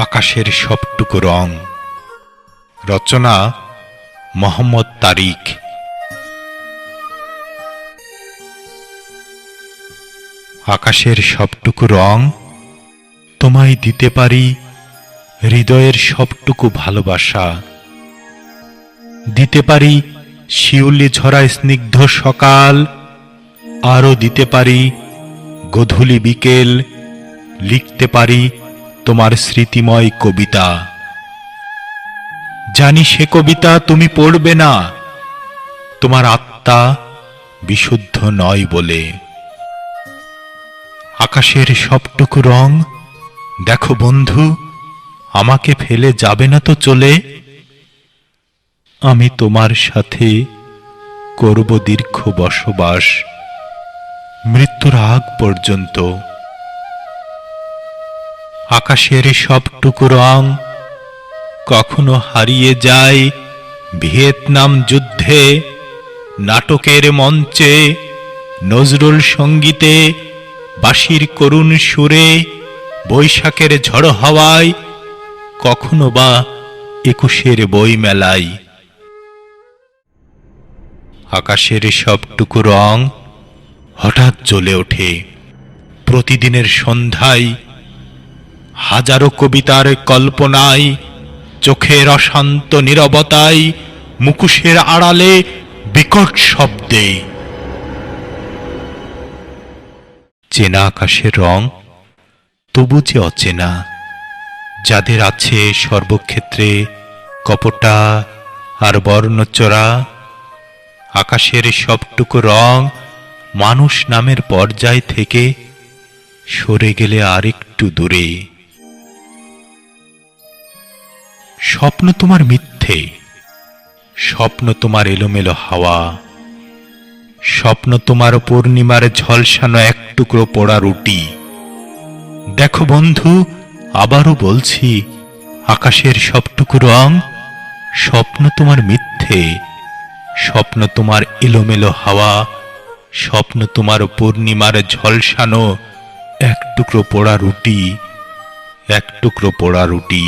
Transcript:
আকাশের সবটুকু রং। রচনা মোহাম্মদ তারিক। আকাশের সবটুকু রং তোমায় দিতে পারি হৃদয়ের সবটুকু ভালোবাসা। দিতে পারি শিউলি ঝরা স্নিগ্ধ সকাল। আরও দিতে পারি গধূলি বিকেল। লিখতে পারি তোমার স্মৃতিময় কবিতা। জানি সে কবিতা তুমি পড়বে না। তোমার আত্মা বিশুদ্ধ নয় বলে। আকাশের সবটুকু রং, দেখো বন্ধু, আমাকে ফেলে যাবে না তো চলে। আমি তোমার সাথে করব দীর্ঘ বসবাস, মৃত্যুর আগ পর্যন্ত। আকাশের সবটুকু রং কখনো হারিয়ে যায় ভিয়েতনাম যুদ্ধে, নাটকের মঞ্চে, নজরুল সঙ্গীতে, বাঁশির করুণ সুরে, বৈশাখের ঝড় হাওয়ায়, কখনো বা একুশের বই মেলায় আকাশের সবটুকু রং হঠাৎ জ্বলে ওঠে। প্রতিদিনের সন্ধ্যায় হাজারো কবিতার কল্পনায়, চোখের অশান্ত নীরবতায়, মুখোশের আড়ালে বিকট শব্দে। চেনা আকাশের রং, তবু যে অচেনা, যাদের আছে সর্বক্ষেত্রে কপটা আর বর্ণচরা, আকাশের সবটুকু রং মানুষ নামের পর্যায় থেকে সরে গেলে আরেকটু দূরে। স্বপ্ন তোমার মিথ্যে, স্বপ্ন তোমার এলোমেলো হাওয়া, স্বপ্ন তোমার পূর্ণিমার ঝলসানো এক টুকরো পোড়া রুটি। দেখো বন্ধু, আবারও বলছি, আকাশের সবটুকু রং স্বপ্ন তোমার মিথ্যে, স্বপ্ন তোমার এলোমেলো হাওয়া, স্বপ্ন তোমার পূর্ণিমার ঝলসানো এক টুকরো পোড়া রুটি, এক টুকরো পোড়া রুটি।